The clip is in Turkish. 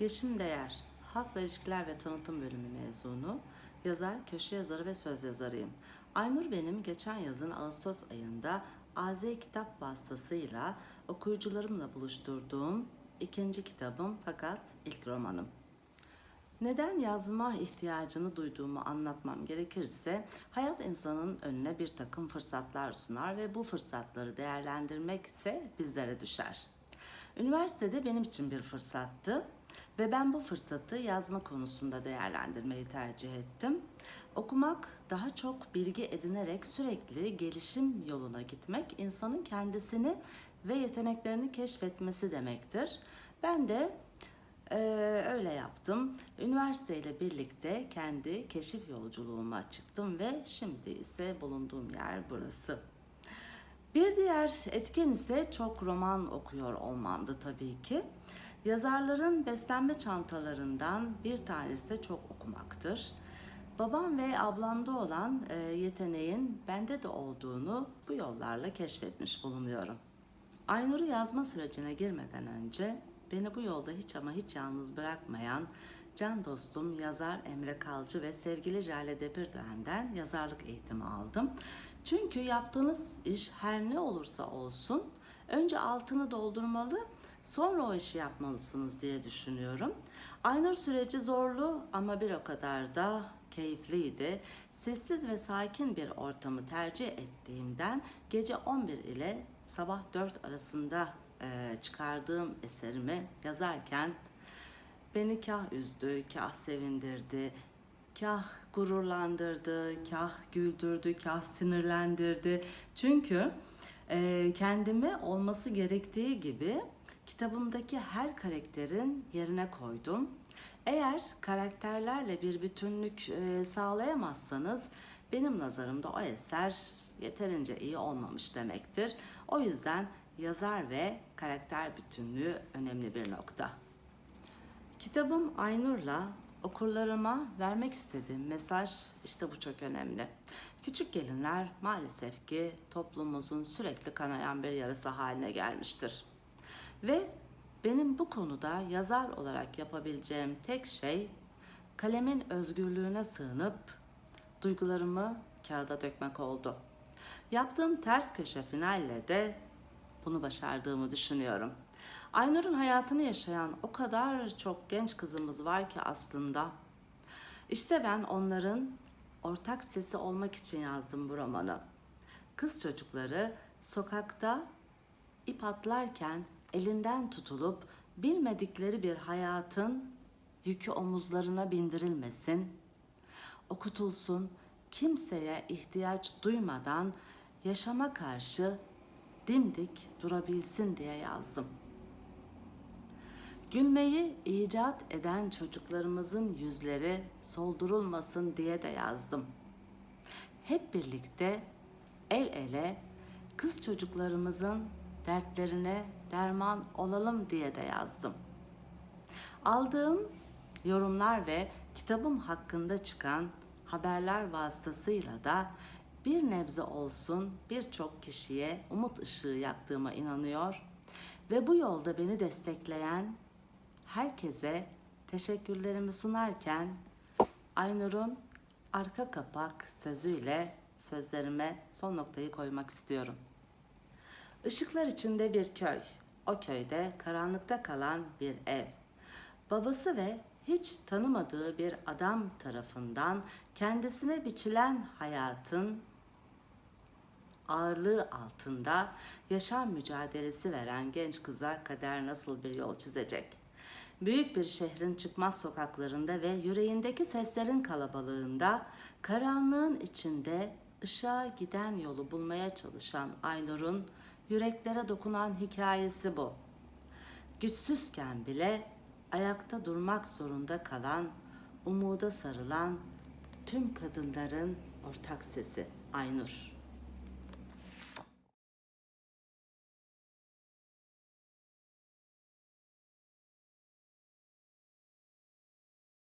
Yeşim Değer, Halkla İlişkiler ve Tanıtım Bölümü mezunu, yazar, köşe yazarı ve söz yazarıyım. Aynur benim geçen yazın Ağustos ayında AZ Kitap vasıtasıyla okuyucularımla buluşturduğum ikinci kitabım fakat ilk romanım. Neden yazma ihtiyacını duyduğumu anlatmam gerekirse, hayat insanın önüne bir takım fırsatlar sunar ve bu fırsatları değerlendirmek ise bizlere düşer. Üniversitede benim için bir fırsattı ve ben bu fırsatı yazma konusunda değerlendirmeyi tercih ettim. Okumak daha çok bilgi edinerek sürekli gelişim yoluna gitmek insanın kendisini ve yeteneklerini keşfetmesi demektir. Ben de ee, öyle yaptım. Üniversite ile birlikte kendi keşif yolculuğuma çıktım ve şimdi ise bulunduğum yer burası. Bir diğer etken ise çok roman okuyor olmamdı tabii ki. Yazarların beslenme çantalarından bir tanesi de çok okumaktır. Babam ve ablamda olan e, yeteneğin bende de olduğunu bu yollarla keşfetmiş bulunuyorum. Aynur'u yazma sürecine girmeden önce beni bu yolda hiç ama hiç yalnız bırakmayan can dostum yazar Emre Kalcı ve sevgili Jale Debirdöğen'den yazarlık eğitimi aldım. Çünkü yaptığınız iş her ne olursa olsun önce altını doldurmalı sonra o işi yapmalısınız diye düşünüyorum. Aynur süreci zorlu ama bir o kadar da keyifliydi. Sessiz ve sakin bir ortamı tercih ettiğimden gece 11 ile sabah 4 arasında e, çıkardığım eserimi yazarken beni kah üzdü, kah sevindirdi, kah gururlandırdı, kah güldürdü, kah sinirlendirdi. Çünkü kendimi olması gerektiği gibi kitabımdaki her karakterin yerine koydum. Eğer karakterlerle bir bütünlük e, sağlayamazsanız benim nazarımda o eser yeterince iyi olmamış demektir. O yüzden yazar ve karakter bütünlüğü önemli bir nokta. Kitabım Aynur'la okurlarıma vermek istediğim mesaj işte bu çok önemli. Küçük gelinler maalesef ki toplumumuzun sürekli kanayan bir yarası haline gelmiştir. Ve benim bu konuda yazar olarak yapabileceğim tek şey kalemin özgürlüğüne sığınıp duygularımı kağıda dökmek oldu. Yaptığım ters köşe finalle de bunu başardığımı düşünüyorum. Aynur'un hayatını yaşayan o kadar çok genç kızımız var ki aslında. İşte ben onların ortak sesi olmak için yazdım bu romanı. Kız çocukları sokakta ip atlarken elinden tutulup bilmedikleri bir hayatın yükü omuzlarına bindirilmesin, okutulsun, kimseye ihtiyaç duymadan yaşama karşı dimdik durabilsin diye yazdım. Gülmeyi icat eden çocuklarımızın yüzleri soldurulmasın diye de yazdım. Hep birlikte el ele kız çocuklarımızın dertlerine derman olalım diye de yazdım. Aldığım yorumlar ve kitabım hakkında çıkan haberler vasıtasıyla da bir nebze olsun birçok kişiye umut ışığı yaktığıma inanıyor ve bu yolda beni destekleyen herkese teşekkürlerimi sunarken Aynur'un arka kapak sözüyle sözlerime son noktayı koymak istiyorum. Işıklar içinde bir köy. O köyde karanlıkta kalan bir ev. Babası ve hiç tanımadığı bir adam tarafından kendisine biçilen hayatın ağırlığı altında yaşam mücadelesi veren genç kıza kader nasıl bir yol çizecek? Büyük bir şehrin çıkmaz sokaklarında ve yüreğindeki seslerin kalabalığında, karanlığın içinde ışığa giden yolu bulmaya çalışan Aynur'un yüreklere dokunan hikayesi bu. Güçsüzken bile ayakta durmak zorunda kalan, umuda sarılan tüm kadınların ortak sesi Aynur.